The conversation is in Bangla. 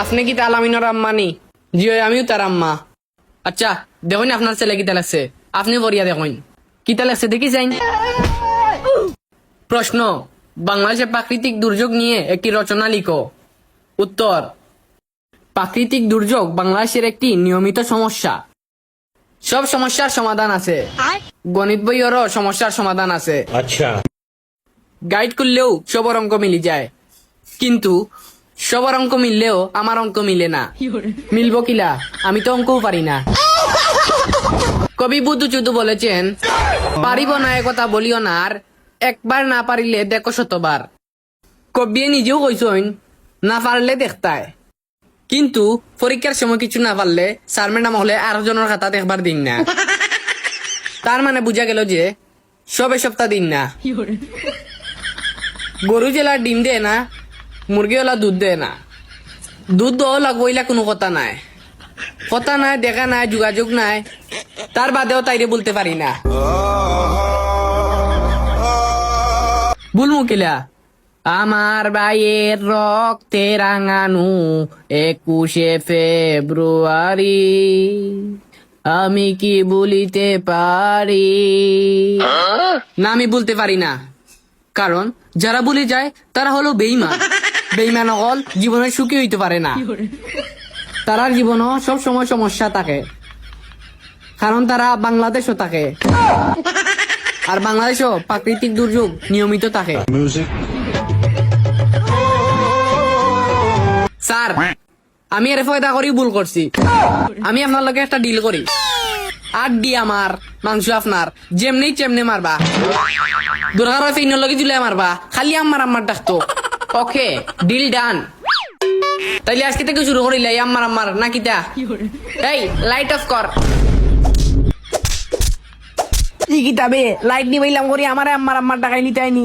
আপনি কি তাল আমিনর আম্মানি জি আমিও তার আম্মা। আচ্ছা দেখুন আপনার ছেলে কি লাগছে আপনি বরিয়া দেখুন। কি লাগছে দেখি যাই প্রশ্ন বাংলাদেশে প্রাকৃতিক দুর্যোগ নিয়ে একটি রচনা লিখো। উত্তর প্রাকৃতিক দুর্যোগ বাংলাদেশের একটি নিয়মিত সমস্যা। সব সমস্যার সমাধান আছে। গণিত বইয়েরও সমস্যার সমাধান আছে। আচ্ছা। গাইড করলেও সব অঙ্ক মিলি যায়। কিন্তু সবার অঙ্ক মিললেও আমার অঙ্ক মিলে না। মিলবো কিলা? আমি তো অঙ্কও পারি না। কবি বুদ্ধ চুদু বলেছেন পারিব না কথা বলিও না আর একবার না পারিলে দেখো শতবার। কবিয়ে নিজেও কইসইন না পারলে দেখতায়। কিন্তু পরীক্ষার সময় কিছু না পারলে স্যার ম্যাডাম হলে আরও জনের খাতা দেখবার দিন না। তার মানে বুঝা গেল যে সবে সপ্তাহ দিন না। গরু জেলা ডিম দেয় না মুরগি ওলা দুধ দেয় না। দুধ দেওয়া লাগবো ইলা কোনো কথা নাই। কথা নাই, দেখা নাই, যোগাযোগ নাই। তার বাদেও তাইরে বলতে পারি না। বুলমু কিলা? আমার ভাইয়ের রক্তে রাঙানু একুশে ফেব্রুয়ারি আমি কি বলিতে পারি না, আমি বলতে পারি না। কারণ যারা বলে যায় তারা হলো বেইমান। বেইমান অকল জীবনে সুখী হইতে পারে না। তারার জীবনও সব সময় সমস্যা থাকে। কারণ তারা বাংলাদেশও থাকে। আর বাংলাদেশও প্রাকৃতিক দুর্যোগ নিয়মিত থাকে। স্যার আমি এর ফয়দা করি ভুল করছি। আমি আপনার লগে একটা ডিল করি। আট দি আমার মাংস আপনার যেমনি চেমনি মারবা ইনোর লগে জুলে মারবা। খালি আমার আম্মার ডাকতো। ওকে ডিল ডান তাইলে আজকে থেকে শুরু করিলে আমার আমার না কিতা? এই লাইট অফ কর। কিতাবে লাইট নিবাইলাম করি, আমার আম্মার আম্মার টাকায় নিতে আইনি